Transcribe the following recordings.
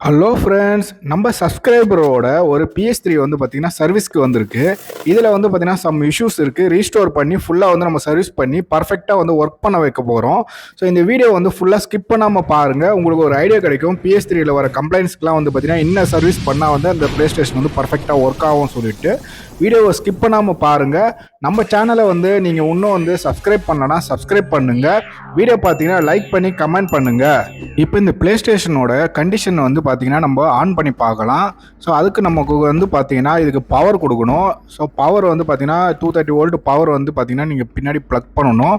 Hello friends நம்ம சப்ஸ்கிரைபரோட ஒரு PS three வந்து பார்த்தீங்கன்னா சர்வீஸ்க்கு வந்திருக்கு. இதில் வந்து பார்த்தீங்கன்னா சம் இஷ்யூஸ் இருக்குது ரீஸ்டோர் பண்ணி ஃபுல்லாக வந்து நம்ம சர்வீஸ் பண்ணி பர்ஃபெக்டாக வந்து ஒர்க் பண்ண வைக்க போகிறோம் ஸோ இந்த வீடியோ வந்து ஃபுல்லாக ஸ்கிப் பண்ணாமல் பாருங்கள் உங்களுக்கு ஒரு ஐடியா கிடைக்கும். பிஎஸ் த்ரீயில் வர கம்ப்ளைண்ட்ஸ்க்குலாம் வந்து பார்த்தீங்கன்னா என்ன சர்வீஸ் பண்ணால் வந்து அந்த ப்ளே ஸ்டேஷன் வந்து பர்ஃபெக்டாக ஒர்க் ஆகும் சொல்லிட்டு வீடியோவை ஸ்கிப் பண்ணாமல் பாருங்கள் நம்ம சேனலை வந்து நீங்கள் இன்னும் வந்து சப்ஸ்கிரைப் பண்ணலன்னா சப்ஸ்கிரைப் பண்ணுங்கள் வீடியோ பார்த்தீங்கன்னா லைக் பண்ணி கமெண்ட் பண்ணுங்கள் இப்போ இந்த ப்ளே ஸ்டேஷனோட கண்டிஷன் வந்து பார்த்தீங்கன்னா நம்ம ஆன் பண்ணி பார்க்கலாம். ஸோ அதுக்கு நமக்கு வந்து பார்த்தீங்கன்னா இதுக்கு பவர் கொடுக்கணும். ஸோ பவர் வந்து பார்த்தீங்கன்னா டூ தேர்ட்டி வோல்ட் பவர் வந்து பார்த்தீங்கன்னா நீங்கள் பின்னாடி ப்ளக் பண்ணணும்.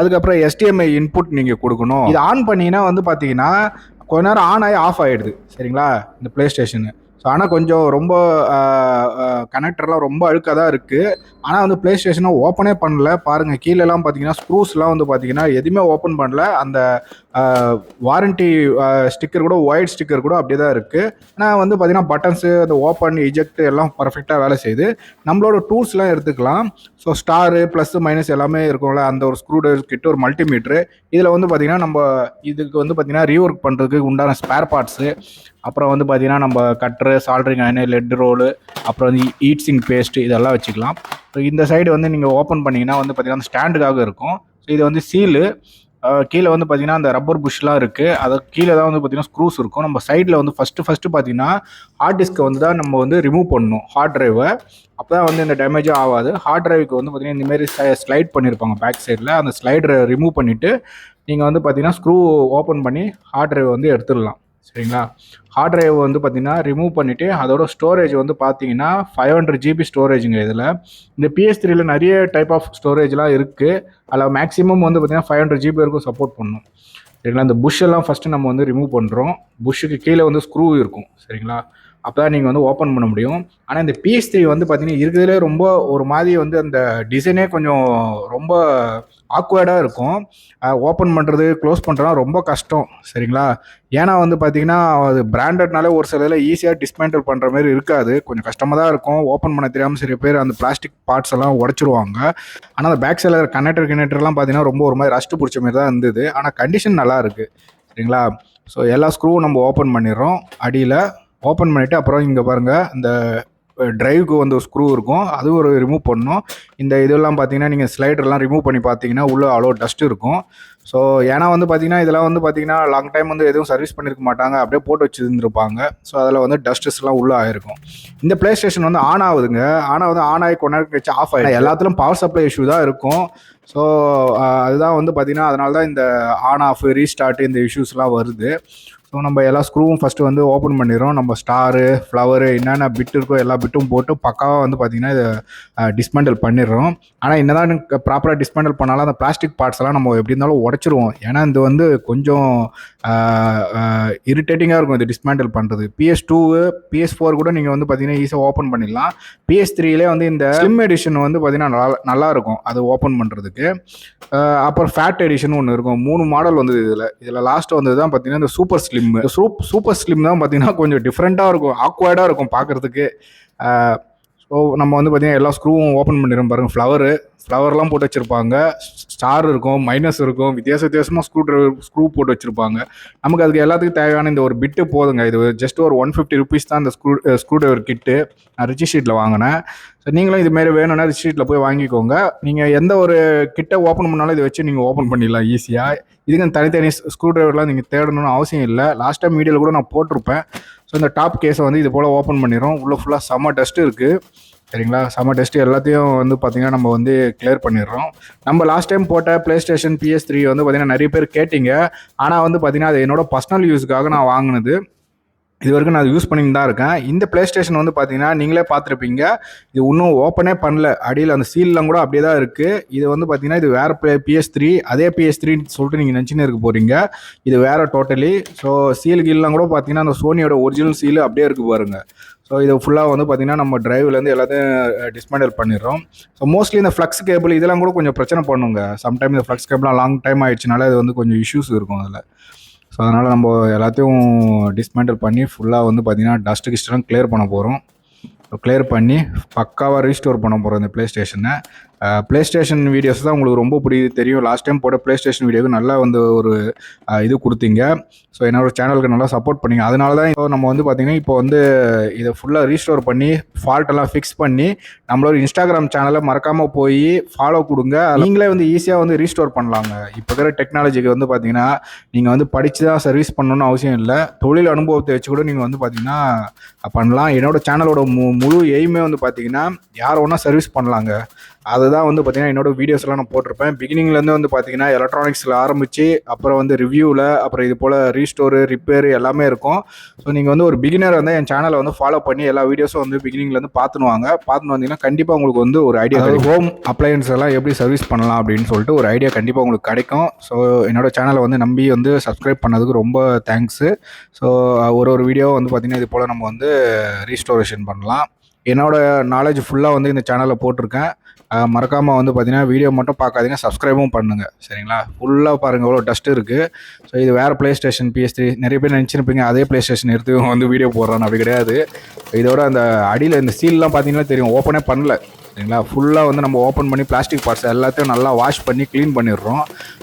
அதுக்கப்புறம் எஸ்டிஎம்ஐ இன்புட் நீங்கள் கொடுக்கணும். இது ஆன் பண்ணிங்கன்னா வந்து பார்த்தீங்கன்னா கொஞ்ச நேரம் ஆன் ஆகி ஆஃப் ஆகிடுது சரிங்களா? இந்த ப்ளே ஸ்டேஷனு ஸோ ஆனால் கொஞ்சம் ரொம்ப கனெக்டர்லாம் ரொம்ப அழுக்காக தான் இருக்குது ஆனால் வந்து ப்ளே ஸ்டேஷனை ஓப்பனே பண்ணல. பாருங்கள் கீழெல்லாம் பார்த்தீங்கன்னா ஸ்க்ரூஸ்லாம் வந்து பார்த்தீங்கன்னா எதுவுமே ஓப்பன் பண்ணல. அந்த வாரண்டி ஸ்டிக்கர் கூட ஒயிட் ஸ்டிக்கர் கூட அப்படியே தான் இருக்குது ஆனால் வந்து பார்த்தீங்கன்னா பட்டன்ஸு அந்த ஓப்பன் இஜெக்ட் எல்லாம் பர்ஃபெக்டாக வேலை செய்யுது. நம்மளோட டூல்ஸ்லாம் எடுத்துக்கலாம். ஸோ ஸ்டாரு ப்ளஸ் மைனஸ் எல்லாமே இருக்கும்ல. அந்த ஒரு ஸ்க்ரூ கிட்ட ஒரு மல்டிமீட்ரு இதில் வந்து பார்த்தீங்கன்னா நம்ம இதுக்கு வந்து பார்த்தீங்கன்னா ரீஒர்க் பண்ணுறதுக்கு உண்டான ஸ்பேர் பார்ட்ஸு அப்புறம் வந்து பார்த்தீங்கன்னா நம்ம cutter soldering iron lead roll அப்புறம் வந்து ஈட்ஸிங் பேஸ்ட்டு இதெல்லாம் வச்சுக்கலாம். ஸோ இந்த சைடு வந்து நீங்கள் ஓப்பன் பண்ணிங்கன்னா வந்து பார்த்தீங்கன்னா ஸ்டாண்டுக்காக இருக்கும். ஸோ இது வந்து சீலு கீழே வந்து பார்த்தீங்கன்னா அந்த ரப்பர் புஷ்லாம் இருக்குது அது கீழே தான் வந்து பார்த்தீங்கன்னா ஸ்க்ரூஸ் இருக்கும். நம்ம சைடில் வந்து ஃபஸ்ட்டு ஃபஸ்ட்டு பார்த்தீங்கன்னா ஹார்ட் டிஸ்க்கை வந்து தான் நம்ம வந்து ரிமூவ் பண்ணணும் ஹார்ட் ட்ரைவை அப்போ தான் வந்து இந்த டேமேஜும் ஆகாது. ஹார்ட் டிரைவுக்கு வந்து பார்த்தீங்கன்னா இந்தமாரி ஸ்லைட் பண்ணியிருப்பாங்க பேக் சைடில் அந்த ஸ்லைடரை ரிமூவ் பண்ணிவிட்டு நீங்கள் வந்து பார்த்தீங்கன்னா ஸ்க்ரூ ஓப்பன் பண்ணி ஹார்ட் ட்ரைவை வந்து எடுத்துடலாம். சரிங்களா? ஹார்ட் டிரைவ் வந்து பார்த்தீங்கன்னா ரிமூவ் பண்ணிவிட்டு அதோட ஸ்டோரேஜ் வந்து பார்த்தீங்கன்னா ஃபைவ் ஹண்ட்ரட் ஜிபி ஸ்டோரேஜுங்க இதில். இந்த பிஎஸ் த்ரீல நிறைய டைப் ஆஃப் ஸ்டோரேஜ்லாம் இருக்குது அதில் மேக்ஸிமம் வந்து பார்த்தீங்கன்னா ஃபைவ் ஹண்ட்ரட் ஜிபி வரைக்கும் சப்போர்ட் பண்ணும். சரிங்களா? இந்த புஷ்ஷெல்லாம் ஃபஸ்ட்டு நம்ம வந்து ரிமூவ் பண்ணுறோம் புஷ்ஷுக்கு கீழே வந்து ஸ்க்ரூ இருக்கும். சரிங்களா? அப்போ தான் நீங்கள் வந்து ஓப்பன் பண்ண முடியும். ஆனால் இந்த பிஎஸ் த்ரீ வந்து பார்த்தீங்கன்னா இருக்கிறதுலே ரொம்ப ஒரு மாதிரி வந்து அந்த டிசைனே கொஞ்சம் ரொம்ப ஆக்வர்டாக இருக்கும். ஓப்பன் பண்ணுறது க்ளோஸ் பண்ணுறதுலாம் ரொம்ப கஷ்டம் சரிங்களா? ஏன்னா வந்து பார்த்தீங்கன்னா அது பிராண்டட்னாலே ஒரு சில இதில் ஈஸியாக டிஸ்மேண்டில் பண்ணுற மாதிரி இருக்காது. கொஞ்சம் கஷ்டமாக தான் இருக்கும். ஓப்பன் பண்ண தெரியாமல் சில பேர் அந்த பிளாஸ்டிக் பார்ட்ஸ் எல்லாம் உடச்சிருவாங்க. ஆனால் அந்த பேக் சைடில் கனெக்டர் கினெக்டர்லாம் பார்த்தீங்கன்னா ரொம்ப ஒரு மாதிரி ரஸ்ட்டு பிடிச்ச மாதிரி தான் இருந்தது. ஆனால் கண்டிஷன் நல்லா இருக்குது சரிங்களா? ஸோ எல்லா ஸ்க்ரூவும் நம்ம ஓப்பன் பண்ணிடுறோம். அடியில் ஓப்பன் பண்ணிவிட்டு அப்புறம் இங்கே பாருங்கள் இந்த ட்ரைவுக்கு வந்து ஒரு ஸ்க்ரூ இருக்கும். அது ஒரு ரிமூவ் பண்ணணும். இந்த இதெல்லாம் பார்த்தீங்கன்னா நீங்கள் ஸ்லைடர்லாம் ரிமூவ் பண்ணி பார்த்தீங்கன்னா உள்ளே அவ்வளோ டஸ்ட் இருக்கும். ஸோ ஏன்னா வந்து பார்த்தீங்கன்னா இதெல்லாம் வந்து பார்த்தீங்கன்னா லாங் டைம் வந்து எதுவும் சர்வீஸ் பண்ணியிருக்க மாட்டாங்க. அப்படியே போட்டு வச்சுருந்துருப்பாங்க. ஸோ அதில் வந்து டஸ்ட்ஸ்லாம் உள்ளே ஆயிருக்கும். இந்த ப்ளே ஸ்டேஷன் வந்து ஆன் ஆகுதுங்க. ஆனால் வந்து ஆன் ஆகி கொண்டாடி கழிச்சு ஆஃப் ஆகிடும் எல்லாத்துலையும் பவர் சப்ளை இஷ்யூ தான் இருக்கும். ஸோ அதுதான் வந்து பார்த்தீங்கன்னா அதனால தான் இந்த ஆன் ஆஃப் ரீஸ்டார்ட் இந்த இஷ்யூஸ்லாம் வருது. ஸோ நம்ம எல்லா ஸ்க்ரூவும் ஃபஸ்ட்டு வந்து ஓப்பன் பண்ணிடுறோம். நம்ம ஸ்டாரு ஃப்ளவரு என்னென்ன பிட் இருக்கோ எல்லா பிட்டும் போட்டு பக்காவாக வந்து பார்த்திங்கன்னா இதை டிஸ்மேண்டில் பண்ணிடுறோம். ஆனால் என்ன தான் ப்ராப்பராக டிஸ்மேண்டில் பண்ணாலும் அந்த பிளாஸ்டிக் பார்ட்ஸ் எல்லாம் நம்ம எப்படி இருந்தாலும் உடச்சிருவோம். ஏன்னா இது வந்து கொஞ்சம் இரிட்டேட்டிங்காக இருக்கும் இது டிஸ்மேண்டில் பண்ணுறது பிஎஸ் டூ பிஎஸ் ஃபோர் கூட நீங்கள் வந்து பார்த்தீங்கன்னா ஈஸியாக ஓப்பன் பண்ணிடலாம். பிஎஸ் த்ரீலே வந்து இந்த ஸ்லிம் எடிஷன் வந்து பார்த்தீங்கன்னா நல்லா நல்லா இருக்கும் அது ஓப்பன் பண்ணுறதுக்கு அப்புறம் ஃபேட் எடிஷன் ஒன்று இருக்கும். மூணு மாடல் வந்தது இதில். இதில் லாஸ்ட்டு வந்து தான் பார்த்தீங்கன்னா இந்த சூப்பர் ஸ்லிம் சூப் சூப்பர் ஸ்லிம் தான் பார்த்தீங்கன்னா கொஞ்சம் டிஃப்ரெண்ட்டாக இருக்கும் ஆக்வர்டாக இருக்கும் பார்க்குறதுக்கு. ஸோ நம்ம வந்து பார்த்தீங்கன்னா எல்லா ஸ்க்ரூவும் ஓப்பன் பண்ணிடுறோம் பாருங்கள் ஃப்ளவரு ஃப்ளவர்லாம் போட்டு வச்சுருப்பாங்க. ஸ்டார் இருக்கும் மைனஸ் இருக்கும். வித்தியாச வித்தியாசமாக ஸ்க்ரூ ட்ரைவர் ஸ்க்ரூ போட்டு வச்சுருப்பாங்க. நமக்கு அதுக்கு எல்லாத்துக்கும் தேவையான இந்த ஒரு பிட்டு போதுங்க. இது ஜஸ்ட் ஒரு ஒன் ஃபிஃப்டி ருபீஸ் தான் இந்த ஸ்க்ரூ ஸ்க்ரூ ட்ரைவர் கிட்டு நான் ரிச்சி ஷீட்டில் வாங்கினேன். ஸோ நீங்களும் இதுமாரி வேணும்னா ரிச்சி ஷீட்டில் போய் வாங்கிக்கோங்க. நீங்கள் எந்த ஒரு கிட்ட ஓப்பன் பண்ணாலும் இதை வச்சு நீங்கள் ஓப்பன் பண்ணிடலாம் ஈஸியாக இதுக்கு தனித்தனி ஸ்க்ரூ ட்ரைவர்லாம் நீங்கள் தேடணும்னு அவசியம் இல்லை. லாஸ்ட் டைம் மீடியாவில் கூட நான் போட்டிருப்பேன். ஸோ இந்த டாப் கேஸை வந்து இது போல் ஓப்பன் பண்ணிடுறோம். உள்ளே ஃபுல்லாக செம்ம டஸ்ட்டு இருக்குது சரிங்களா? செம்ம டெஸ்ட் எல்லாத்தையும் வந்து பார்த்திங்கன்னா நம்ம வந்து கிளியர் பண்ணிடுறோம். நம்ம லாஸ்ட் டைம் போட்ட ப்ளே ஸ்டேஷன் பிஎஸ் த்ரீ வந்து பார்த்திங்கன்னா நிறைய பேர் கேட்டிங்க. ஆனால் வந்து பார்த்திங்கன்னா அது என்னோட பர்சனல் யூஸுக்காக நான் வாங்கினது. இது வரைக்கும் நான் யூஸ் பண்ணிட்டு தான் இருக்கேன். இந்த ப்ளே ஸ்டேஷன் வந்து பார்த்தீங்கன்னா நீங்களே பார்த்துருப்பீங்க. இது இன்னும் ஓப்பனே பண்ணல. அடியில் அந்த சீல்லாம் கூட அப்படியே தான் இருக்குது இது வந்து பார்த்தீங்கன்னா இது வேறு ப்ளே பிஎஸ் த்ரீ அதே பிஎஸ் த்ரீன்னு சொல்லிட்டு நீங்கள் நினச்சின்னு இருக்க போகிறீங்க இது வேறு டோட்டலி ஸோ சீல் கீல்லாம் கூட பார்த்தீங்கன்னா அந்த சோனியோட ஒரிஜினல் சீல் அப்படியே இருக்குது பாருங்கள் ஸோ இது ஃபுல்லாக வந்து பார்த்திங்கன்னா நம்ம டிரைவ்லேருந்து எல்லாத்தையும் டிஸ்மேண்டல் பண்ணிடுறோம். ஸோ மோஸ்ட்லி இந்த ஃப்ளக்ஸ் கேபிள் இதெல்லாம் கூட கொஞ்சம் பிரச்சனை பண்ணுங்க. சம்டைம் இந்த ஃப்ளக்ஸ் கேபிள்லாம் லாங் டைம் ஆயிடுச்சுனால இது வந்து கொஞ்சம் இஷ்யூஸ் இருக்கும் அதில். ஸோ அதனால் நம்ம எல்லாத்தையும் டிஸ்மேண்டில் பண்ணி ஃபுல்லாக வந்து பார்த்திங்கன்னா டஸ்ட்டு கிஸ்ட்லாம் கிளியர் பண்ண போகிறோம் கிளியர் பண்ணி பக்காவாக ரீஸ்டோர் பண்ண போகிறோம் இந்த ப்ளே ஸ்டேஷனை ப்ளே ஸ்டேஷன் வீடியோஸ் தான் உங்களுக்கு ரொம்ப பிடிக்குது தெரியும். லாஸ்ட் டைம் போட ப்ளே ஸ்டேஷன் வீடியோக்கு நல்லா வந்து ஒரு இது கொடுத்தீங்க. ஸோ என்னோட சேனலுக்கு நல்லா சப்போர்ட் பண்ணீங்க. அதனால தான் இப்போ நம்ம வந்து பார்த்தீங்கன்னா இப்போ வந்து இதை ஃபுல்லாக ரீஸ்டோர் பண்ணி ஃபால்ட்டெல்லாம் ஃபிக்ஸ் பண்ணி நம்மளோட இன்ஸ்டாகிராம் சேனலை மறக்காமல் போய் ஃபாலோ கொடுங்க. நீங்களே வந்து ஈஸியாக வந்து ரீஸ்டோர் பண்ணலாங்க. இப்போ இருக்கிற டெக்னாலஜிக்கு வந்து பார்த்தீங்கன்னா நீங்கள் வந்து படித்து தான் சர்வீஸ் பண்ணணும்னு அவசியம் இல்லை. தொழில் அனுபவத்தை வச்சு கூட நீங்கள் வந்து பார்த்தீங்கன்னா பண்ணலாம். என்னோட சேனலோட மு முழு எய்மே வந்து பார்த்தீங்கன்னா யார் ஒன்றா சர்வீஸ் பண்ணலாங்க. அதுதான் வந்து பார்த்தீங்கன்னா என்னோட வீடியோஸ்லாம் நான் போட்டிருப்பேன். பிகினிங்லேருந்து வந்து பார்த்தீங்கன்னா எலக்ட்ரானிக்ஸில் ஆரம்பித்து அப்புறம் வந்து ரிவ்யூவில் அப்புறம் இது போல் ரீஸ்டோரு ரிப்பேர் எல்லாமே இருக்கும். ஸோ நீங்கள் வந்து ஒரு பிகினர் வந்து என் சேனலை வந்து ஃபாலோ பண்ணி எல்லா வீடியோஸும் வந்து பிகினிங்லேருந்து பார்த்துன்னு வாங்க. பார்த்துன்னு வந்தீங்கன்னா கண்டிப்பாக உங்களுக்கு வந்து ஒரு ஐடியா ஹோம் அப்ளையன்ஸ் எல்லாம் எப்படி சர்வீஸ் பண்ணலாம் அப்படின்னு சொல்லிட்டு ஒரு ஐடியா கண்டிப்பாக உங்களுக்கு கிடைக்கும். ஸோ என்னோட சேனலை வந்து நம்பி வந்து சப்ஸ்கிரைப் பண்ணதுக்கு ரொம்ப தேங்க்ஸு ஸோ ஒரு ஒரு வீடியோ வந்து பார்த்திங்கன்னா இது போல் நம்ம வந்து ரீஸ்டோரேஷன் பண்ணலாம். என்னோட நாலேஜ் ஃபுல்லாக வந்து இந்த சேனலில் போட்டிருக்கேன். மறக்காமல் வந்து பார்த்தீங்கன்னா வீடியோ மட்டும் பார்க்காதீங்க சப்ஸ்கிரைபும் பண்ணுங்கள் சரிங்களா? ஃபுல்லாக பாருங்கள் எவ்வளோ டஸ்ட் இருக்குது ஸோ இது வேறு ப்ளே ஸ்டேஷன் பிஎஸ் த்ரீ நிறைய பேர் நினச்சிருப்பீங்க அதே ப்ளே ஸ்டேஷன் எடுத்து வந்து வீடியோ போடுறான்னு அப்படி கிடையாது. இதோட அந்த அடியில் இந்த சீல்லாம் பார்த்தீங்கன்னா தெரியும் ஓப்பனே பண்ணல. சரிங்களா? ஃபுல்லாக வந்து நம்ம ஓப்பன் பண்ணி பிளாஸ்டிக் பார்ட்ஸ் எல்லாத்தையும் நல்லா வாஷ் பண்ணி க்ளீன் பண்ணிடுறோம்.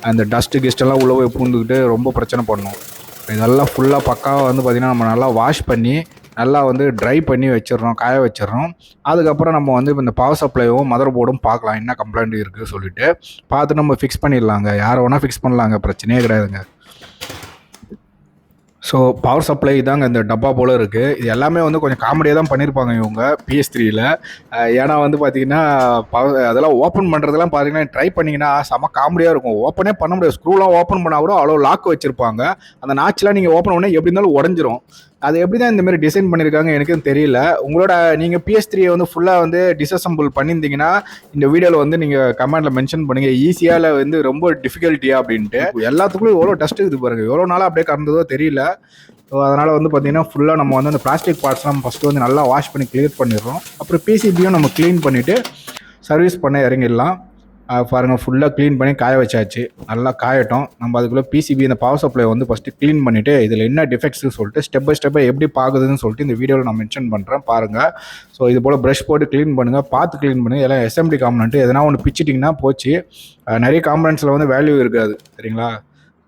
அந்த டஸ்ட்டு கிஸ்டெல்லாம் உள்ளே போய் பூந்துக்கிட்டு ரொம்ப பிரச்சனை பண்ணும். இதெல்லாம் ஃபுல்லாக பக்காவாக வந்து பார்த்திங்கன்னா நம்ம நல்லா வாஷ் பண்ணி நல்லா வந்து ட்ரை பண்ணி வச்சிடுறோம் காய வச்சிடறோம். அதுக்கப்புறம் நம்ம வந்து இந்த பவர் சப்ளையும் மதர் போர்டும் பார்க்கலாம் என்ன கம்ப்ளைண்ட் இருக்குது சொல்லிட்டு. பார்த்து நம்ம ஃபிக்ஸ் பண்ணிடலாங்க. யாரை வேணால் ஃபிக்ஸ் பண்ணலாங்க பிரச்சனையே கிடையாதுங்க. ஸோ பவர் சப்ளை தாங்க இந்த டப்பா போல் இருக்குது இது எல்லாமே வந்து கொஞ்சம் காமெடியாக தான் பண்ணியிருப்பாங்க இவங்க பிஎஸ் த்ரீயில் ஏன்னா வந்து பார்த்தீங்கன்னா பவர் அதெல்லாம் ஓப்பன் பண்ணுறதெல்லாம் பார்த்தீங்கன்னா ட்ரை பண்ணிங்கன்னா செம காமெடியாக இருக்கும். ஓப்பனே பண்ண முடியாது. ஸ்க்ரூலாம் ஓப்பன் பண்ணால் கூட அவ்வளோ லாக் வச்சுருப்பாங்க. அந்த நாச்செலாம் நீங்கள் ஓப்பன் பண்ணால் எப்படி இருந்தாலும் உடஞ்சிரும். அது எப்படி தான் இந்த மாதிரி டிசைன் பண்ணியிருக்காங்க எனக்கும் தெரியல. உங்களோட நீங்கள் பிஎஸ் த்ரீயை வந்து ஃபுல்லாக வந்து டிசசம்பிள் பண்ணியிருந்தீங்கன்னா இந்த வீடியோவில் வந்து நீங்கள் கமெண்ட்டில் மென்ஷன் பண்ணுங்கள் ஈஸியாக வந்து ரொம்ப டிஃபிகல்ட்டியா அப்படின்ட்டு. எல்லாத்துக்குள்ளும் எவ்வளோ டஸ்ட் இருக்குது பாருங்க. எவ்வளோ நாளாக அப்படியே கறந்ததோ தெரியல. ஸோ அதனால் வந்து பார்த்தீங்கன்னா ஃபுல்லாக நம்ம வந்து அந்த பிளாஸ்டிக் பார்ட்ஸ்லாம் ஃபஸ்ட்டு வந்து நல்லா வாஷ் பண்ணி கிளியர் பண்ணிடுறோம். அப்புறம் பிசிபியும் நம்ம க்ளீன் பண்ணிவிட்டு சர்வீஸ் பண்ண இறங்கிடலாம். பாருங்கள் ஃபுல்லாக க்ளீன் பண்ணி காய வச்சாச்சு. நல்லா காயட்டும். நம்ம அதுக்குள்ளே பிசிபி இந்த பவர் சப்ளை வந்து ஃபஸ்ட்டு க்ளீன் பண்ணிவிட்டு இதில் என்ன டிஃபெக்ட்ஸ்னு சொல்லிட்டு ஸ்டெப் பை ஸ்டெப்பாக எப்படி பார்க்குதுன்னு சொல்லிட்டு இந்த வீடியோவில் நான் மென்ஷன் பண்ணுறேன் பாருங்கள் ஸோ இது போல் ப்ரஷ் போட்டு க்ளீன் பண்ணுங்கள் பார்த்து க்ளீன் பண்ணுங்கள் எல்லாம் எஸ்எம்டி காம்பனண்ட்டு எதனா ஒன்று பிச்சிட்டிங்கன்னா போச்சு. நிறைய காம்பனண்ட்ஸில் வந்து வேல்யூ இருக்காது சரிங்களா?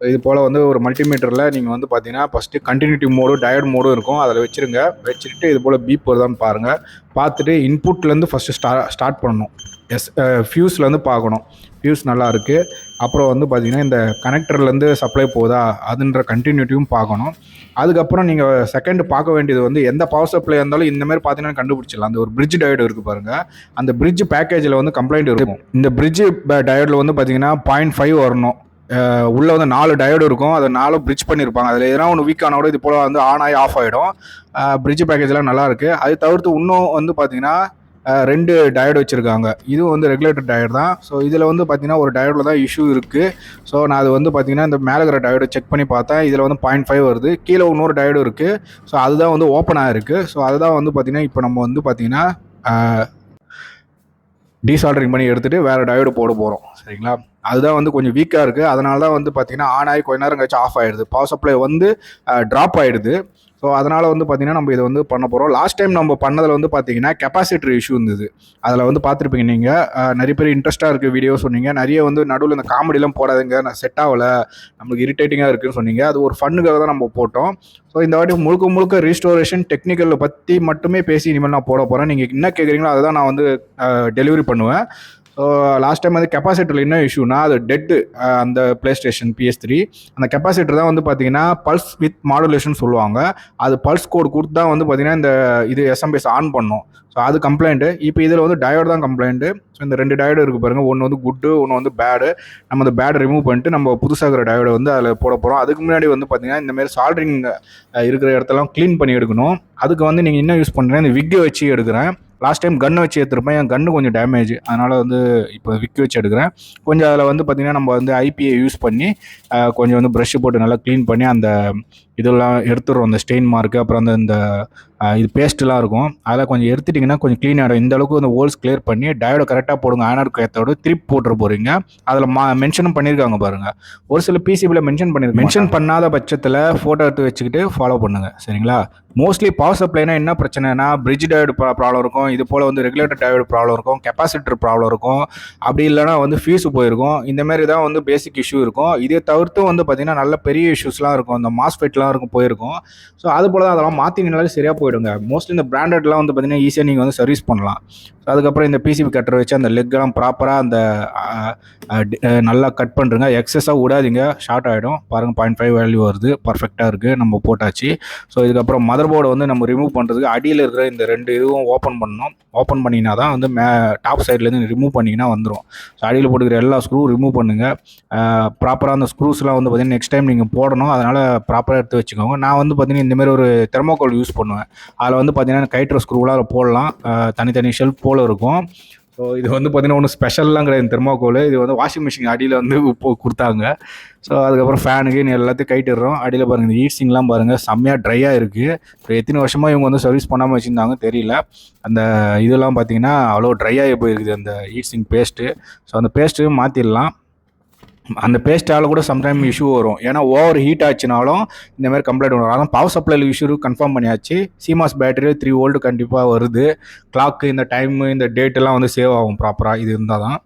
இது போல் வந்து ஒரு மல்டிமீட்டரில் நீங்கள் வந்து பார்த்தீங்கன்னா ஃபஸ்ட்டு கண்டினியூட்டி மோடும் டயட் மோடும் இருக்கும். அதில் வச்சுருங்க. வச்சுட்டு இது போல் பீப் வருதான்னு பாருங்கள் பார்த்துட்டு இன்புட்லேருந்து ஃபஸ்ட்டு ஸ்டா ஸ்டார்ட் பண்ணணும். எஸ் ஃபியூஸ்லேருந்து பார்க்கணும். ஃபியூஸ் நல்லா இருக்குது அப்புறம் வந்து பார்த்திங்கன்னா இந்த கனெக்டர்லேருந்து சப்ளை போகுதா? அதுன்ற கண்டினியூட்டியும் பார்க்கணும். அதுக்கப்புறம் நீங்கள் செகண்ட் பார்க்க வேண்டியது வந்து எந்த பவர் சப்ளை இருந்தாலும் இந்தமாதிரி பார்த்தீங்கன்னா கண்டுபிடிச்சிடலாம். அந்த ஒரு பிரிட்ஜ் டயட் இருக்குது பாருங்கள் அந்த பிரிட்ஜ் பேக்கேஜில் வந்து கம்ப்ளைண்ட் இருக்கும். இந்த பிரிட்ஜ் டயட்டில் வந்து பார்த்தீங்கன்னா பாயிண்ட் ஃபைவ் வரணும். உள்ளே வந்து நாலு டயோடு இருக்கும். அதை நாலும் பிரிட்ஜ் பண்ணியிருப்பாங்க. அதில் எதனா ஒன்று வீக் ஆனால் கூட இது போல் வந்து ஆன் ஆகி ஆஃப் ஆகிடும் பிரிட்ஜ் பேக்கேஜ்லாம் நல்லாயிருக்கு அது தவிர்த்து இன்னும் வந்து பார்த்தீங்கன்னா ரெண்டு டயர்டு வச்சுருக்காங்க. இதுவும் வந்து ரெகுலேட்டர் டயர் தான். ஸோ இதில் வந்து பார்த்திங்கன்னா ஒரு டயோடில் தான் இஷ்யூ இருக்குது ஸோ நான் அது வந்து பார்த்திங்கன்னா இந்த மேலே இருக்கிற டயோடை செக் பண்ணி பார்த்தேன். இதில் வந்து பாயிண்ட் ஃபைவ் வருது. கீழே இன்னொரு டயர்டு இருக்குது ஸோ அதுதான் வந்து ஓப்பன் ஆகிருக்கு ஸோ அதுதான் வந்து பார்த்திங்கன்னா இப்போ நம்ம வந்து பார்த்திங்கன்னா டீசால்டரிங் பண்ணி எடுத்துகிட்டு வேறு டயர்டு போட போகிறோம் சரிங்களா? அதுதான் வந்து கொஞ்சம் வீக்காக இருக்குது அதனால தான் வந்து பார்த்தீங்கன்னா ஆன் ஆகி கொஞ்ச நேரம் கழிச்சு ஆஃப் ஆகிடுது பவர் சப்ளை வந்து ட்ராப் ஆகிடுது ஸோ அதனால் வந்து பார்த்தீங்கன்னா நம்ம இதை வந்து பண்ண போகிறோம் லாஸ்ட் டைம் நம்ம பண்ணதில் வந்து பார்த்தீங்கன்னா கெப்பாசிட்டர் இஷ்யூ இருந்தது. அதில் வந்து பார்த்துருப்பீங்க நீங்கள் நிறைய பேர் இன்ட்ரெஸ்ட்டாக இருக்குது வீடியோ சொன்னீங்க. நிறைய வந்து நடுவில் இந்த காமெடிலாம் போடாதுங்க நான் செட் ஆகலை நம்மளுக்கு இரிட்டேட்டிங்காக இருக்குதுன்னு சொன்னீங்க. அது ஒரு ஃபண்ணுக்காக தான் நம்ம போட்டோம். ஸோ இந்த வாட்டி முழுக்க முழுக்க ரீஸ்டோரேஷன் டெக்னிக்கலை பற்றி மட்டுமே பேசி இனிமேல் நான் போட போகிறேன் நீங்கள் என்ன கேட்குறீங்களோ அதை தான் நான் வந்து டெலிவரி பண்ணுவேன். ஸோ லாஸ்ட் டைம் வந்து கெப்பாசிட்டரில் என்ன இஷ்யூனா அது டெட்டு அந்த ப்ளே ஸ்டேஷன் பிஎஸ் த்ரீ அந்த கெப்பாசிட்டர் தான் வந்து பார்த்தீங்கன்னா பல்ஸ் வித் மாடுலேஷன் சொல்லுவாங்க. அது பல்ஸ் கோட் கொடுத்து தான் வந்து பார்த்தீங்கன்னா இந்த இது எஸ்எம்பிஎஸ் ஆன் பண்ணும். ஸோ அது கம்ப்ளைண்ட்டு இப்போ இதில் வந்து டயோடு தான் கம்ப்ளைண்ட்டு ஸோ இந்த ரெண்டு டயோடு இருக்குது பாருங்கள் ஒன்று வந்து குட்டு ஒன்று வந்து பேடு நம்ம அந்த பேடை ரிமூவ் பண்ணிட்டு நம்ம புதுசாக இருக்கிற டயோடை வந்து அதில் போட போகிறோம் அதுக்கு முன்னாடி வந்து பார்த்தீங்கன்னா இந்தமாரி சால்ட்ரிங் இருக்கிற இடத்தெல்லாம் க்ளீன் பண்ணி எடுக்கணும். அதுக்கு வந்து நீங்கள் என்ன யூஸ் பண்ணுறேன் இந்த விக்கை வச்சு எடுக்கிறேன். லாஸ்ட் டைம் கன்னை வச்சு எடுத்துருப்பேன் என் கன்று கொஞ்சம் டேமேஜ் அதனால் வந்து இப்போ விக்கி வச்சு எடுக்கிறேன். கொஞ்சம் அதில் வந்து பார்த்திங்கன்னா நம்ம வந்து ஐபிஐ யூஸ் பண்ணி கொஞ்சம் வந்து ப்ரஷ் போட்டு நல்லா க்ளீன் பண்ணி அந்த இதெல்லாம் எடுத்துடுறோம். அந்த ஸ்டெயின் மார்க்கு அப்புறம் அந்த இந்த இது பேஸ்ட்லாம் இருக்கும். அதெல்லாம் கொஞ்சம் எடுத்துட்டிங்கன்னா கொஞ்சம் க்ளீன் ஆகிடும் இந்த அளவுக்கு அந்த ஹோல்ஸ் கிளியர் பண்ணி டயோட கரெக்டாக போடுங்க. ஆனர் கேத்தோட திருப்பி போட்டுற போகிறீங்க அதில் மா மென்ஷனும் பண்ணியிருக்காங்க பாருங்கள் ஒரு சில பிசிபியில் மென்ஷன் பண்ணி மென்ஷன் பண்ணாத பட்சத்தில் ஃபோட்டோ எடுத்து வச்சுக்கிட்டு ஃபாலோ பண்ணுங்கள் சரிங்களா? மோஸ்ட்லி பவர் சப்ளைனா என்ன பிரச்சனைனா பிரிட்ஜ் டயோடு ப்ராப்ளம் இருக்கும். இது போல் வந்து ரெகுலேட்டர் டயோடு ப்ராப்ளம் இருக்கும். கெப்பாசிட்டர் ப்ராப்ளம் இருக்கும். அப்படி இல்லைனா வந்து ஃபியூஸ் போயிருக்கும். இந்த மாதிரி தான் வந்து பேசிக் இஷ்யூ இருக்கும். இதை தவிர்த்து வந்து பார்த்திங்கன்னா நல்ல பெரிய இஷ்யூஸ்லாம் இருக்கும். இந்த மாஸ்பெட்லாம் இருக்கும் போயிருக்கும். ஸோ அது போல் தான் அதெல்லாம் மாற்றிங்கனாலே சரியாக போயிடுங்க. மோஸ்ட்லி இந்த பிராண்டட்லாம் வந்து பார்த்திங்கன்னா ஈஸியாக நீங்கள் வந்து சர்வீஸ் பண்ணலாம். அதுக்கப்புறம் இந்த பிசிபி கட்டரை வச்சு அந்த லெக்கெல்லாம் ப்ராப்பராக அந்த டி- நல்லா கட் பண்ணுறங்க எக்ஸஸாக விடாதீங்க. ஷார்ட் ஆகிடும் பாருங்கள் பாயிண்ட் ஃபைவ் வேல்யூ வருது. பர்ஃபெக்டாக இருக்குது நம்ம போட்டாச்சு. ஸோ இதுக்கப்புறம் மதர் போர்டை வந்து நம்ம ரிமூவ் பண்ணுறதுக்கு அடியில் இருக்கிற இந்த ரெண்டு இதுவும் ஓப்பன் பண்ணணும். ஓப்பன் பண்ணிங்கன்னா தான் வந்து மே டாப் சைட்லேருந்து ரிமூவ் பண்ணிங்கன்னா வந்துடும் ஸோ அடியில் போட்டுக்கிற எல்லா ஸ்க்ரூ ரிமூவ் பண்ணுங்கள் ப்ராப்பராக அந்த ஸ்க்ரூஸ்லாம் வந்து பார்த்தீங்கன்னா நெக்ஸ்ட் டைம் நீங்கள் போடணும். அதனால் ப்ராப்பராக எடுத்து வச்சுக்கோங்க. நான் வந்து பார்த்திங்கன்னா இந்தமாரி ஒரு தெர்மோகோல் யூஸ் பண்ணுவேன். அதில் வந்து பார்த்தீங்கன்னா கைட்ரு ஸ்க்ரூலாம் போடலாம். தனித்தனி ஷெல்ஃப் போல் இருக்கும். ஸோ இது வந்து பார்த்தீங்கன்னா ஒன்றும் ஸ்பெஷல்லாம் கிடையாது. தெர்மாக்கோல் இது வந்து வாஷிங் மிஷின் அடியில் வந்து இப்போ கொடுத்தாங்க. ஸோ அதுக்கப்புறம் ஃபேனுக்கு நீ எல்லாத்தையும் கைட்டுறோம் அடியில் பாருங்கள் இந்த ஹீட்ஸிங்லாம் பாருங்கள் செம்மையாக ட்ரையாக இருக்குது இப்போ எத்தனை வருஷமாக இவங்க வந்து சர்வீஸ் பண்ணாமல் வச்சுருந்தாங்க தெரியல. அந்த இதெல்லாம் பார்த்தீங்கன்னா அவ்வளோ ட்ரையாகி போயிருக்குது அந்த ஹீட்ஸிங் பேஸ்ட்டு ஸோ அந்த பேஸ்ட்டு மாற்றிடலாம் அந்த பேஸ்ட்டால் கூட சம்டைம் இஷ்யூ வரும். ஏன்னா ஓவர் ஹீட் ஆச்சுனாலும் இந்த மாதிரி கம்ப்ளைண்ட் வரும். அதான் பவர் சப்ளைல இஷ்யூ கன்ஃபார்ம் பண்ணியாச்சு. சிமாஸ் பேட்டரி த்ரீ ஓல்டு கண்டிப்பாக வருது. கிளாக்கு இந்த டைமு இந்த டேட்டெல்லாம் வந்து சேவ் ஆகும் ப்ராப்பராக இது இருந்தால் தான்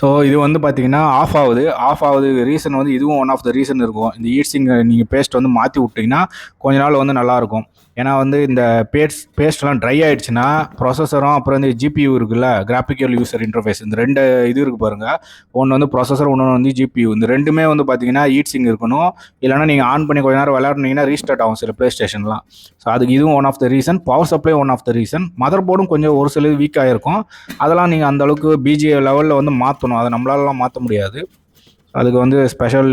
ஸோ இது வந்து பார்த்தீங்கன்னா ஆஃப் ஆகுது. ஆஃப் ஆகுது. ரீசன் வந்து இதுவும் ஒன் ஆஃப் த ரீசன் இருக்கும். இந்த ஈட்ஸிங் நீங்கள் பேஸ்ட் வந்து மாற்றி விட்டிங்கன்னா கொஞ்ச நாள் வந்து நல்லாயிருக்கும் ஏன்னா வந்து இந்த பேஸ்ட் பேஸ்ட்லாம் ட்ரை ஆயிடுச்சுன்னா ப்ரொசஸரும் அப்புறம் வந்து ஜிபியூ இருக்குல்ல கிராஃபிக்கல் யூசர் இன்டர்ஃபேஸ் இந்த ரெண்டு இது இருக்குது பாருங்கள் ஒன்று வந்து ப்ரொசஸர் ஒன்று வந்து ஜிபியூ இந்த ரெண்டுமே வந்து பார்த்தீங்கன்னா ஈட்ஸிங் இருக்கணும். இல்லைனா நீங்கள் ஆன் பண்ணி கொஞ்ச நேரம் விளையாடுனீங்கன்னா ரீஸ்டார்ட் ஆகும் சில ப்ளே ஸ்டேஷன்லாம் ஸோ அதுக்கு இதுவும் one of the reason power supply one of the reason mother போர்டும் கொஞ்சம் ஒரு சில வீக்காக இருக்கும் அதெல்லாம் நீங்கள் அந்தளவுக்கு பிஜிஏ லெவலில் வந்து மாற்றணும் அதை நம்மளாலலாம் மாற்ற முடியாது. அதுக்கு வந்து ஸ்பெஷல்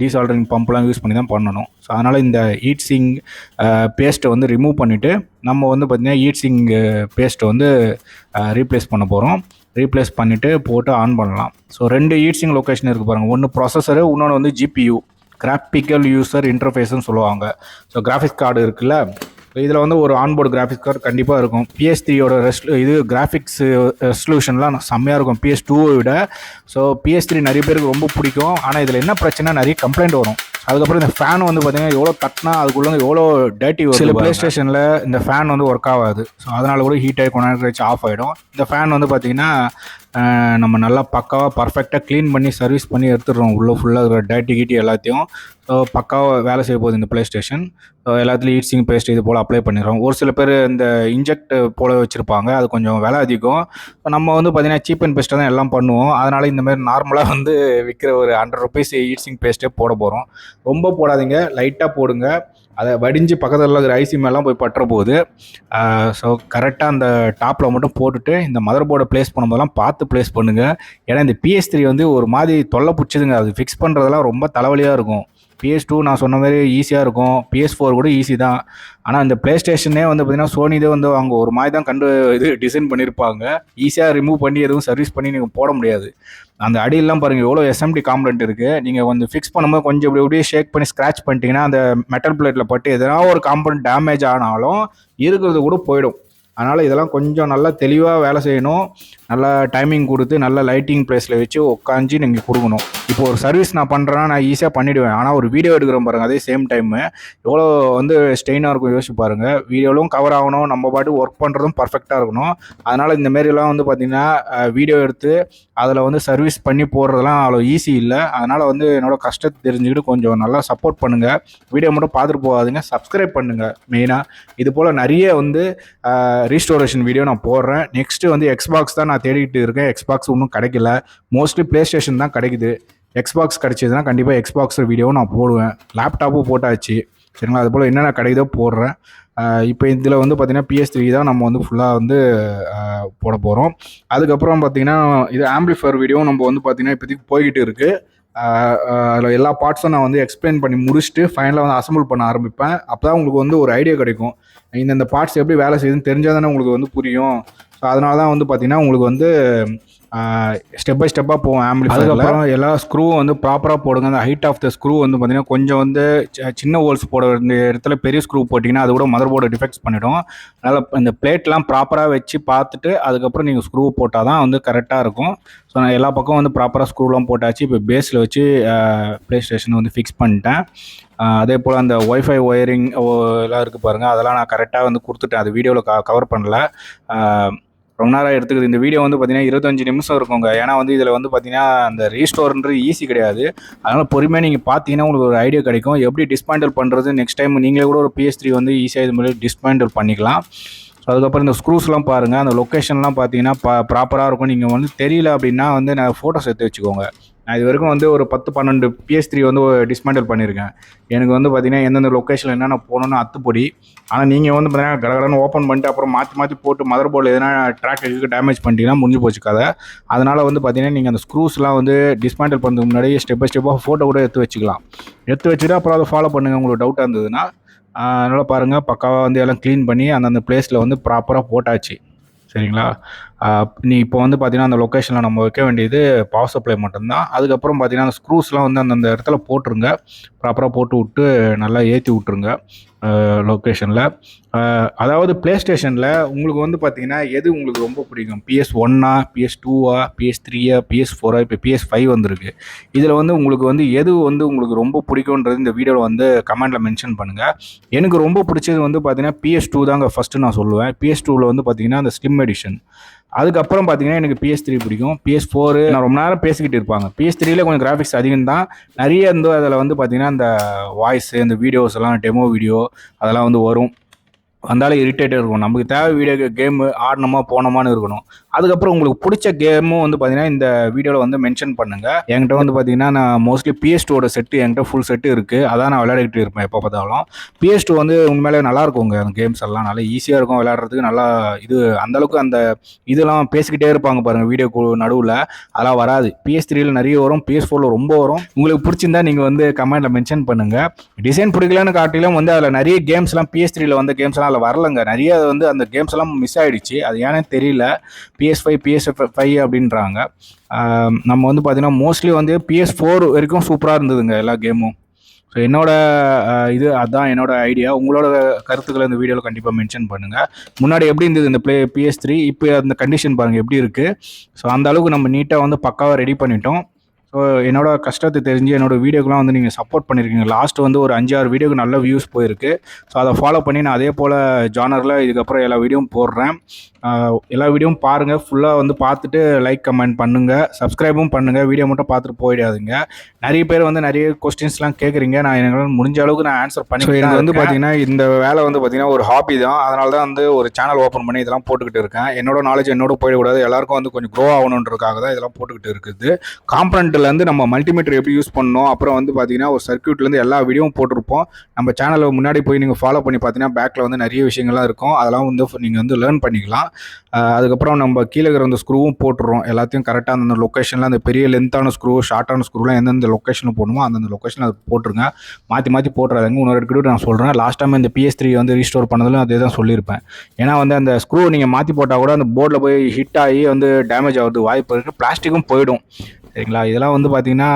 டீசால்டரிங் பம்ப்லாம் யூஸ் பண்ணி தான் பண்ணணும். ஸோ அதனால் இந்த ஈட்ஸிங் பேஸ்ட்டை வந்து ரிமூவ் பண்ணிவிட்டு நம்ம வந்து பார்த்திங்கன்னா ஈட்ஸிங் பேஸ்ட்டை வந்து ரீப்ளேஸ் பண்ண போகிறோம் ரீப்ளேஸ் பண்ணிவிட்டு போட்டு ஆன் பண்ணலாம். ஸோ ரெண்டு ஈட்ஸிங் லொக்கேஷன் இருக்குது பாருங்கள் ஒன்று ப்ராசஸரு இன்னொன்று வந்து ஜிபியூ கிராஃபிக்கல் யூசர் இன்டர்ஃபேஸ்ன்னு சொல்லுவாங்க. ஸோ கிராஃபிக்ஸ் கார்டு இருக்குல்ல? இதில் வந்து ஒரு ஆன்போர்டு கிராஃபிக்ஸ் கார்டு கண்டிப்பாக இருக்கும். பிஎஸ் த்ரீயோட ரெஸ்ட் இது கிராஃபிக்ஸ் ரெசல்யூஷன்லாம் செம்மையாக இருக்கும். பிஎஸ் டூவை விட. ஸோ பிஎஸ் த்ரீ நிறைய பேருக்கு ரொம்ப பிடிக்கும். ஆனால் இதில் என்ன பிரச்சனை நிறைய கம்ப்ளைண்ட் வரும். அதுக்கப்புறம் இந்த ஃபேன் வந்து பார்த்தீங்கன்னா எவ்வளோ தட்டினா அதுக்குள்ள எவ்வளோ டேட்டி வரும் சில ப்ளே ஸ்டேஷனில் இந்த ஃபேன் வந்து ஒர்க் ஆகாது. ஸோ அதனால கூட ஹீட் ஆகி கழிச்சு ஆஃப் ஆகிடும் இந்த ஃபேன் வந்து பார்த்தீங்கன்னா நம்ம நல்லா பக்காவாக பர்ஃபெக்டாக க்ளீன் பண்ணி சர்வீஸ் பண்ணி எடுத்துடுறோம். உள்ளே ஃபுல்லாக இருக்கிற டேட்டி கீட்டி எல்லாத்தையும். ஸோ பக்காவாக வேலை செய்ய போகுது இந்த ப்ளே ஸ்டேஷன் ஸோ எல்லாத்துலேயும் ஈட்ஸிங் பேஸ்ட் இது போல் அப்ளை பண்ணிடுறோம். ஒரு சில பேர் இந்த இன்ஜெக்ட் போல வச்சுருப்பாங்க. அது கொஞ்சம் விலை அதிகம். இப்போ நம்ம வந்து பார்த்தீங்கன்னா சீப் அண்ட் பெஸ்ட்டாக தான் எல்லாம் பண்ணுவோம். அதனால் இந்தமாதிரி நார்மலாக வந்து விற்கிற ஒரு ஹண்ட்ரட் ருபீஸ் ஈட்ஸிங் பேஸ்ட்டே போட போகிறோம் ரொம்ப போடாதீங்க. லைட்டாக போடுங்க. அதை வடிஞ்சு பக்கத்தில் இருக்கிற ஐசி மேலாம் போய் பட்டுற போகுது ஸோ கரெக்டாக அந்த டாப்பில் மட்டும் போட்டுட்டு இந்த மதர் போர்டை ப்ளேஸ் பண்ணும்போதெல்லாம் பார்த்து ப்ளேஸ் பண்ணுங்கள் ஏன்னா இந்த பிஎஸ் த்ரீ வந்து ஒரு மாதிரி தொல்லை பிடிச்சதுங்க. அது ஃபிக்ஸ் பண்ணுறதெல்லாம் ரொம்ப தலைவலியாக இருக்கும். பிஎஸ் டூ நான் சொன்ன மாதிரி ஈஸியாக இருக்கும். பிஎஸ் ஃபோர் கூட ஈஸி தான். ஆனால் இந்த ப்ளே ஸ்டேஷனே வந்து பார்த்திங்கன்னா சோனிதே வந்து அவங்க ஒரு மாதிரி தான் கண்டு இது டிசைன் பண்ணியிருப்பாங்க ஈஸியாக ரிமூவ் பண்ணி எதுவும் சர்வீஸ் பண்ணி நீங்கள் போட முடியாது. அந்த அடியெல்லாம் பாருங்கள் எவ்வளோ எஸ்எம்டி காம்பனண்ட் இருக்குது நீங்கள் கொஞ்சம் ஃபிக்ஸ் பண்ணும்போது கொஞ்சம் இப்படி இப்படியே ஷேக் பண்ணி ஸ்க்ராச் பண்ணிட்டீங்கன்னா அந்த மெட்டல் பிளேட்டில் பட்டு எதனா ஒரு காம்பனண்ட் டேமேஜ் ஆனாலும் இருக்கிறது கூட போயிடும். அதனால் இதெல்லாம் கொஞ்சம் நல்லா தெளிவாக வேலை செய்யணும். நல்லா டைமிங் கொடுத்து நல்ல லைட்டிங் ப்ளேஸில் வச்சு உட்காந்து நீங்கள் கொடுக்கணும். இப்போ ஒரு சர்வீஸ் நான் பண்ணுறேன்னா நான் ஈஸியாக பண்ணிவிடுவேன் ஆனால் ஒரு வீடியோ எடுக்கிறோம் பாருங்கள் அதே சேம் டைமு எவ்வளோ வந்து ஸ்டெயினாக இருக்கும் யோசிச்சு பாருங்கள் வீடியோலும் கவர் ஆகணும் நம்ம பாட்டு ஒர்க் பண்ணுறதும் பர்ஃபெக்டாக இருக்கணும். அதனால் இந்த மாரிலாம் வந்து பார்த்திங்கன்னா வீடியோ எடுத்து அதில் வந்து சர்வீஸ் பண்ணி போடுறதெல்லாம் அவ்வளோ ஈஸி இல்லை. அதனால் வந்து என்னோட கஷ்டத்தை தெரிஞ்சுக்கிட்டு கொஞ்சம் நல்லா சப்போர்ட் பண்ணுங்கள் வீடியோ மட்டும் பார்த்துட்டு போகாதுங்க. சப்ஸ்கிரைப் பண்ணுங்கள் மெயினாக இது போல் நிறைய வந்து ரீஸ்டோரேஷன் வீடியோ நான் போடுறேன். நெக்ஸ்ட்டு வந்து எக்ஸ்பாக்ஸ் தான் நான் தேடிட்டு இருக்கேன். எக்ஸ்பாக்ஸ் ஒன்றும் கிடைக்கல. மோஸ்ட்லி ப்ளே ஸ்டேஷன் தான் கிடைக்குது. எக்ஸ்பாக்ஸ் கிடைச்சதுன்னா கண்டிப்பாக எக்ஸ்பாக்ஸ் வீடியோவும் நான் போடுவேன். லேப்டாப்பும் போட்டாச்சு. சரிங்களா? அது போல் என்னென்ன கிடைக்குதோ போடுறேன். இப்போ இதில் வந்து பார்த்திங்கன்னா பிஎஸ் த்ரீ தான் நம்ம வந்து ஃபுல்லாக வந்து போட போகிறோம் அதுக்கப்புறம் பார்த்திங்கன்னா இது ஆம்பிளிஃபயர் வீடியோ நம்ம வந்து பார்த்திங்கன்னா இப்போதைக்கு போய்கிட்டு இருக்குது அதில் எல்லா பார்ட்ஸும் நான் வந்து எக்ஸ்பிளைன் பண்ணி முடிச்சுட்டு ஃபைனலாக வந்து அசம்பிள் பண்ண ஆரம்பிப்பேன். அப்போ தான் உங்களுக்கு வந்து ஒரு ஐடியா கிடைக்கும். இந்தந்த பார்ட்ஸ் எப்படி வேலை செய்யுதுன்னு தெரிஞ்சால் தானே உங்களுக்கு வந்து புரியும். ஸோ அதனால தான் வந்து பார்த்தீங்கன்னா உங்களுக்கு வந்து ஸ்டெப் பை ஸ்டெப்பாக போவோம் ஆம்பிளி அதுக்கப்புறம் எல்லா ஸ்க்ரூவும் வந்து ப்ராப்பராக போடுங்க. அந்த ஹைட் ஆஃப் த ஸ்க்ரூ வந்து பார்த்தீங்கன்னா கொஞ்சம் வந்து சி- சின்ன ஹோல்ஸ் போட வேண்டிய இடத்துல பெரிய ஸ்க்ரூ போட்டிங்கன்னா அது கூட மதர் போர்டு டிஃபெக்ட்ஸ் பண்ணிடும். அதனால் இந்த பிளேட்லாம் ப்ராப்பராக வச்சு பார்த்துட்டு அதுக்கப்புறம் நீங்கள் ஸ்க்ரூ போட்டால் தான் வந்து கரெக்டாக இருக்கும். ஸோ நான் எல்லா பக்கம் வந்து ப்ராப்பராக ஸ்க்ரூலாம் போட்டாச்சு. இப்போ பேஸில் வச்சு ப்ளே ஸ்டேஷன் வந்து ஃபிக்ஸ் பண்ணிட்டேன். அதே போல் அந்த ஒய்ஃபை ஒயரிங் எல்லாம் இருக்குது பாருங்கள் அதெல்லாம் நான் கரெக்டாக வந்து கொடுத்துட்டேன். அது வீடியோவில் க கவர் பண்ணல. ரொம்ப நேரம் எடுத்துக்குது. இந்த வீடியோ வந்து பார்த்தீங்கன்னா இருபத்தஞ்சு நிமிஷம் இருக்குங்க. ஏன்னா வந்து இதில் வந்து பார்த்தீங்கன்னா அந்த ரீஸ்டோர்ன்றது ஈஸி கிடையாது. அதனால் பொறுமையாக நீங்கள் பார்த்தீங்கன்னா உங்களுக்கு ஒரு ஐடியா கிடைக்கும். எப்படி டிஸ்பேண்டல் பண்ணுறது நெக்ஸ்ட் டைம் நீங்களே கூட ஒரு பிஎஸ் த்ரீ வந்து ஈஸியாக இது மாதிரி டிஸ்பேண்டல் பண்ணிக்கலாம். ஸோ அதுக்கப்புறம் இந்த ஸ்க்ரூஸ்லாம் பாருங்கள் அந்த லொக்கேஷன்லாம் பார்த்தீங்கன்னா பா ப்ராப்பராக இருக்கும். நீங்கள் வந்து தெரியல அப்படின்னா வந்து நான் ஃபோட்டோஸ் எடுத்து வச்சுக்கோங்க. நான் இது வரைக்கும் வந்து ஒரு பத்து பன்னெண்டு பிஎஸ் த்ரீ வந்து டிஸ்மேண்டில் பண்ணியிருக்கேன். எனக்கு வந்து பார்த்தீங்கன்னா எந்தெந்த லொக்கேஷனில் என்னென்ன போகணும்னு அத்துப்பொடி. ஆனால் நீங்கள் வந்து பார்த்தீங்கன்னா கடகடன்னு ஓப்பன் பண்ணிட்டு அப்புறம் மாற்றி மாற்றி போட்டு மதர் போர்டில் எதனா ட்ராக் டேமேஜ் பண்ணிட்டீங்கன்னா முடிஞ்சு போச்சு கதை. அதனால் வந்து பார்த்தீங்கன்னா நீங்கள் அந்த ஸ்க்ரூஸ்லாம் வந்து டிஸ்மேண்டில் பண்ணுறதுக்கு முன்னாடி ஸ்டெப் பை ஸ்டெப்பாக ஃபோட்டோ கூட எடுத்து வச்சுக்கலாம். எடுத்து வச்சுட்டு அப்புறம் அதை ஃபாலோ பண்ணுங்கள் உங்களுக்கு டவுட்டாக இருந்ததுன்னா அதனால் பாருங்கள் பக்காவாக வந்து எல்லாம் க்ளீன் பண்ணி அந்தந்த பிளேஸில் வந்து ப்ராப்பராக போட்டாச்சு. சரிங்களா? நீ இப்போ வந்து பார்த்தீங்கன்னா அந்த லொக்கேஷனில் நம்ம வைக்க வேண்டியது பவர் சப்ளை மட்டும்தான். அதுக்கப்புறம் பார்த்தீங்கன்னா அந்த ஸ்க்ரூஸ்லாம் வந்து அந்தந்த இடத்துல போட்டுருங்க. ப்ராப்பராக போட்டு விட்டு நல்லா ஏற்றி விட்ருங்க லொக்கேஷனில் அதாவது ப்ளே ஸ்டேஷனில் உங்களுக்கு வந்து பார்த்தீங்கன்னா எது உங்களுக்கு ரொம்ப பிடிக்கும்? பிஎஸ் ஒன்னா பிஎஸ் டூவா பிஎஸ் த்ரீயா பிஎஸ் ஃபோரா இப்போ பிஎஸ் ஃபைவ் வந்திருக்கு. இதில் வந்து உங்களுக்கு வந்து எது வந்து உங்களுக்கு ரொம்ப பிடிக்கும்ன்றது இந்த வீடியோவில் வந்து கமெண்ட்டில் மென்ஷன் பண்ணுங்கள் எனக்கு ரொம்ப பிடிச்சது வந்து பார்த்தீங்கன்னா பிஎஸ் டூ தாங்க ஃபஸ்ட்டு நான் சொல்லுவேன். பிஎஸ் டூவில் வந்து பார்த்தீங்கன்னா அந்த ஸ்லிம் எடிஷன் அதுக்கப்புறம் பார்த்தீங்கன்னா எனக்கு பிஎஸ் த்ரீ பிடிக்கும். பிஎஸ் ஃபோரு நான் ரொம்ப நேரம் பேசிக்கிட்டு இருப்பாங்க. பிஎஸ் த்ரீல கொஞ்சம் கிராஃபிக்ஸ் அதிகம் தான். நிறைய வந்து அதில் வந்து பார்த்தீங்கன்னா அந்த வாய்ஸ் இந்த வீடியோஸ் எல்லாம் டெமோ வீடியோ அதெல்லாம் வந்து வரும். வந்தாலும் இரிட்டேட்டாக இருக்கும் நமக்கு தேவை வீடியோ கேமு ஆடணுமா போனோமான்னு இருக்கணும். அதுக்கப்புறம் உங்களுக்கு பிடிச்ச கேமும் வந்து பார்த்தீங்கன்னா இந்த வீடியோவில் வந்து மென்ஷன் பண்ணுங்கள் என்கிட்ட வந்து பார்த்தீங்கன்னா நான் மோஸ்ட்லி பிஎஸ் டூவோட செட்டு என்கிட்ட ஃபுல் செட்டு இருக்குது அதான் நான் விளையாடிட்டு இருப்பேன் எப்போ பார்த்தாலும். பிஎஸ் டூ வந்து உண்மையிலே நல்லா இருக்குங்க அந்த கேம்ஸ் எல்லாம் நல்லா ஈஸியாக இருக்கும் விளையாடுறதுக்கு. நல்லா இது அந்தளவுக்கு அந்த இதெல்லாம் பேசிக்கிட்டே இருப்பாங்க பாருங்கள் வீடியோ நடுவில். அதெல்லாம் வராது. பிஎஸ் த்ரீயில் நிறைய வரும் பிஎஸ் ஃபோரில் ரொம்ப வரும். உங்களுக்கு பிடிச்சிருந்தா நீங்கள் வந்து கமெண்ட்டில் மென்ஷன் பண்ணுங்கள் டிசைன் பிடிக்கலன்னு காட்டிலும் வந்து அதில் நிறைய கேம்ஸ்லாம் பிஎஸ் த்ரீயில் வந்த கேம்ஸ்லாம் அதில் வரலங்க. நிறைய வந்து அந்த கேம்ஸ் எல்லாம் மிஸ் ஆகிடுச்சு அது ஏன்னே தெரியல. பிஎஸ் ஃபைவ் பிஎஸ் ஃபைவ் அப்படின்றாங்க நம்ம வந்து பார்த்தீங்கன்னா மோஸ்ட்லி வந்து பிஎஸ் ஃபோர் வரைக்கும் சூப்பராக இருந்ததுங்க எல்லா கேமும் ஸோ என்னோட இது அதுதான் என்னோட ஐடியா உங்களோட கருத்துக்களை இந்த வீடியோவில் கண்டிப்பாக மென்ஷன் பண்ணுங்கள் முன்னாடி எப்படி இருந்தது இந்த ப்ளே பிஎஸ் த்ரீ இப்போ அந்த கண்டிஷன் பாருங்கள் எப்படி இருக்குது ஸோ அந்த அளவுக்கு நம்ம நீட்டாக வந்து பக்காவாக ரெடி பண்ணிட்டோம். ஸோ என்னோட கஷ்டத்தை தெரிஞ்சு என்னோட வீடியோக்கெலாம் வந்து நீங்கள் சப்போர்ட் பண்ணியிருக்கீங்க லாஸ்ட் வந்து ஒரு அஞ்சு ஆறு வீடியோக்கு நல்ல வியூஸ் போயிருக்கு. ஸோ அதை ஃபாலோ பண்ணி நான் அதே போல் ஜானரில் இதுக்கப்புறம் எல்லா வீடியோவும் போடுறேன். எல்லா வீடியோவும் பாருங்கள் ஃபுல்லாக வந்து பார்த்துட்டு லைக் கமெண்ட் பண்ணுங்கள் சப்ஸ்கிரைபும் பண்ணுங்கள் வீடியோ மட்டும் பார்த்துட்டு போயிடாதீங்க. நிறைய பேர் வந்து நிறைய கொஸ்டின்ஸ்லாம் கேட்குறீங்க நான் எனக்கு முடிஞ்ச அளவுக்கு நான் ஆன்சர் பண்ணி எனக்கு வந்து பார்த்தீங்கன்னா இந்த வேலை வந்து பார்த்தீங்கன்னா ஒரு ஹாபி தான். அதனால தான் வந்து ஒரு சேனல் ஓப்பன் பண்ணி இதெல்லாம் போட்டுக்கிட்டு இருக்கேன். என்னோட நாலேஜ் என்னோட போயிடக்கூடாது. எல்லாருக்கும் வந்து கொஞ்சம் க்ரோ ஆகணுன்றதுக்காக தான் இதெல்லாம் போட்டுக்கிட்டு இருக்குது. காம்பனண்ட்லேருந்து நம்ம மல்டிமீட்டர் எப்படி யூஸ் பண்ணோம் அப்புறம் வந்து பார்த்தீங்கன்னா ஒரு சர்க்யூட்லேருந்து எல்லா வீடியோவும் போட்டிருப்போம். நம்ம சேனலில் முன்னாடி போய் நீங்கள் ஃபாலோ பண்ணி பார்த்தீங்கன்னா பேக்கில் வந்து நிறைய விஷயங்கள்லாம் இருக்கும். அதெல்லாம் வந்து நீங்கள் வந்து லேர்ன் பண்ணிக்கலாம். அதுக்கப்புறம் நம்ம கீழே இருக்கிற அந்த ஸ்க்ரூவும் போட்டுறோம். எல்லாத்தையும் கரெக்டாக அந்தந்த லொக்கேஷனில் அந்த பெரிய லென்த்தான ஸ்க்ரூ ஷார்ட்டான ஸ்க்ரூலாம் எந்தெந்த லொக்கேஷனில் போடணுமோ அந்தந்த லொக்கேஷனில் அது போட்டுருங்க. மாற்றி மாற்றி போட்டுறாதுங்க. இன்னொரு கிட்ட நான் சொல்கிறேன் லாஸ்ட் டைம் இந்த பிஎஸ் த்ரீ வந்து ரீஸ்டோர் பண்ணதிலும் அதே தான் சொல்லியிருப்பேன். ஏன்னா வந்து அந்த ஸ்க்ரூ நீங்கள் மாற்றி போட்டால் கூட அந்த போர்டில் போய் ஹிட் ஆகி வந்து டேமேஜ் ஆகுது வாய்ப்பு இருக்குது பிளாஸ்டிக்கும் போயிடும். சரிங்களா? இதெல்லாம் வந்து பார்த்தீங்கன்னா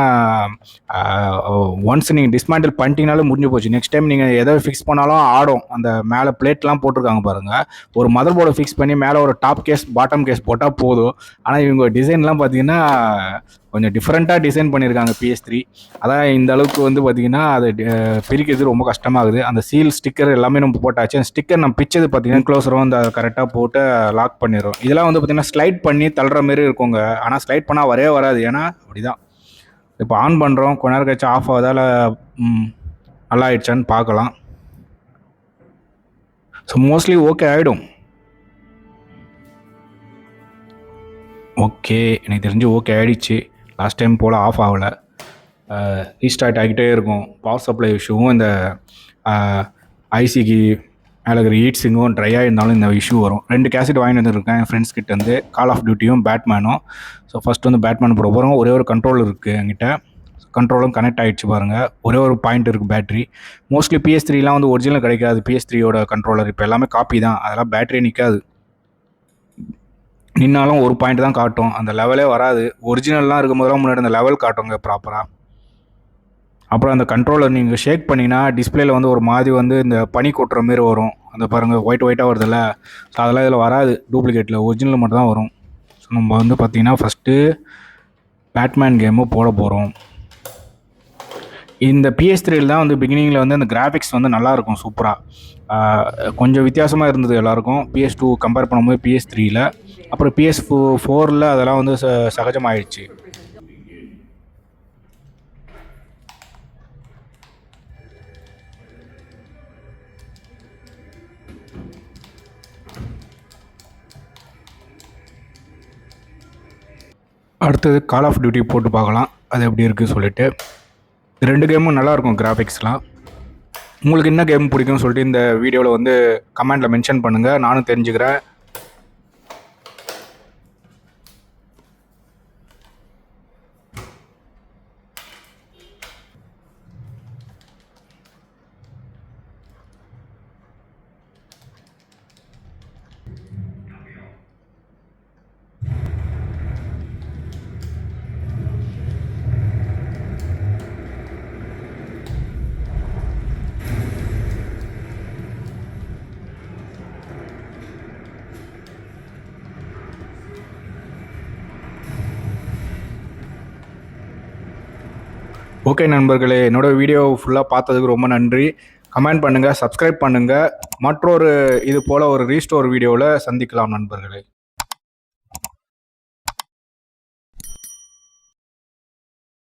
ஒன்ஸ் நீங்கள் டிஸ்மேண்டில் பண்ணிட்டீங்கனாலும் முடிஞ்சு போச்சு. நெக்ஸ்ட் டைம் நீங்கள் எதை ஃபிக்ஸ் பண்ணாலும் ஆடும். அந்த மேலே பிளேட்லாம் போட்டிருக்காங்க பாருங்கள் ஒரு மதர் போர்டை ஃபிக்ஸ் பண்ணி மேலே ஒரு டாப் கேஸ் பாட்டம் கேஸ் போட்டால் போதும். ஆனால் இவங்க டிசைன்லாம் பார்த்தீங்கன்னா கொஞ்சம் டிஃப்ரெண்ட்டாக டிசைன் பண்ணியிருக்காங்க பிஎஸ் த்ரீ அதான் இந்த அளவுக்கு வந்து பார்த்தீங்கன்னா அது பிரிக்கிறது ரொம்ப கஷ்டமாகுது. அந்த சீல் ஸ்டிக்கர் எல்லாமே நம்ம போட்டாச்சு. அந்த ஸ்டிக்கர் நம்ம பிச்சது பார்த்தீங்கன்னா க்ளோஸரும் அந்த கரெக்டாக போட்டு லாக் பண்ணிடுறோம். இதெல்லாம் வந்து பார்த்தீங்கன்னா ஸ்லைட் பண்ணி தள்ளுற மாரி இருக்குங்க. ஆனால் ஸ்லைட் பண்ணால் வரவே வராது. ஏன்னா அப்படிதான். இப்போ ஆன் பண்ணுறோம் கொஞ்ச நேரம் கழிச்சு ஆஃப் ஆகுதால நல்லா ஆயிடுச்சான்னு பார்க்கலாம். ஸோ மோஸ்ட்லி ஓகே ஆகிடும் ஓகே எனக்கு தெரிஞ்சு ஓகே ஆகிடுச்சு லாஸ்ட் டைம் போல் ஆஃப் ஆகலை. ரீஸ்டார்ட் ஆகிட்டே இருக்கும். பவர் சப்ளை இஷ்யூவும் இந்த ஐசிக்கு மேலே இருக்கிற சிங்கும் ட்ரையாக இருந்தாலும் இந்த இஷ்யூ வரும். ரெண்டு கேசட் வாங்கி வந்துருக்கேன் என் ஃப்ரெண்ட்ஸ் கிட்ட இருந்து. கால் ஆஃப் டியூட்டியும் பேட்மேனும் ஸோ ஃபஸ்ட் வந்து பேட்மேன் போட போகிறோம் ஒரே ஒரு கண்ட்ரோல் இருக்குது என்கிட்ட. கண்ட்ரோலும் கனெக்ட் ஆகிடுச்சு பாருங்கள் ஒரே ஒரு பாயிண்ட் இருக்குது பேட்டரி மோஸ்ட்லி பிஎஸ் த்ரீலாம் வந்து ஒரிஜினல் கிடைக்காது. பிஎஸ் த்ரீயோட கண்ட்ரோலர் இப்போ எல்லாமே காப்பி தான். அதெல்லாம் பேட்டரி நிற்காது நின்னாலும் ஒரு பாயிண்ட் தான் காட்டும். அந்த லெவலே வராது. ஒரிஜினல்லாம் இருக்கும் போதெல்லாம் முன்னாடி அந்த லெவல் காட்டுங்க ப்ராப்பராக அப்புறம் அந்த கண்ட்ரோலர் நீங்கள் ஷேக் பண்ணிங்கன்னா டிஸ்பிளேல வந்து ஒரு மாதிரி வந்து இந்த பனி கொட்டுற மாரி வரும். அந்த பாருங்கள் ஒயிட் ஒயிட்டாக வருதுல்ல. ஸோ அதெல்லாம் இதில் வராது. டூப்ளிகேட்டில் ஒரிஜினல் மட்டும் தான் வரும். ஸோ நம்ம வந்து பார்த்திங்கன்னா ஃபஸ்ட்டு பேட்மேன் கேமு போட போகிறோம் இந்த பிஎஸ் த்ரீல தான் வந்து பிகினிங்கில் வந்து அந்த கிராஃபிக்ஸ் வந்து நல்லாயிருக்கும் சூப்பராக கொஞ்சம் வித்தியாசமாக இருந்தது எல்லாருக்கும். பிஎஸ் டூ கம்பேர் பண்ணும்போது பிஎஸ் த்ரீயில் அப்புறம் பிஎஸ் ஃபோ ஃபோரில் அதெல்லாம் வந்து ச சகஜமாயிடுச்சு. அடுத்தது கால் ஆஃப் டியூட்டி போட்டு பார்க்கலாம். அது எப்படி இருக்குது சொல்லிட்டு. ரெண்டு கேமும் நல்லாயிருக்கும் கிராஃபிக்ஸ்லாம் உங்களுக்கு என்ன கேம் பிடிக்கும்னு சொல்லிட்டு இந்த வீடியோவில் வந்து கமெண்டில் மென்ஷன் பண்ணுங்கள் நானும் தெரிஞ்சுக்கிறேன். ஓகே நண்பர்களே என்னோட வீடியோ ஃபுல்லாக பார்த்ததுக்கு ரொம்ப நன்றி. கமெண்ட் பண்ணுங்கள் சப்ஸ்கிரைப் பண்ணுங்கள் மற்றொரு இது போல் ஒரு ரீஸ்டோர் வீடியோவில் சந்திக்கலாம் நண்பர்களே.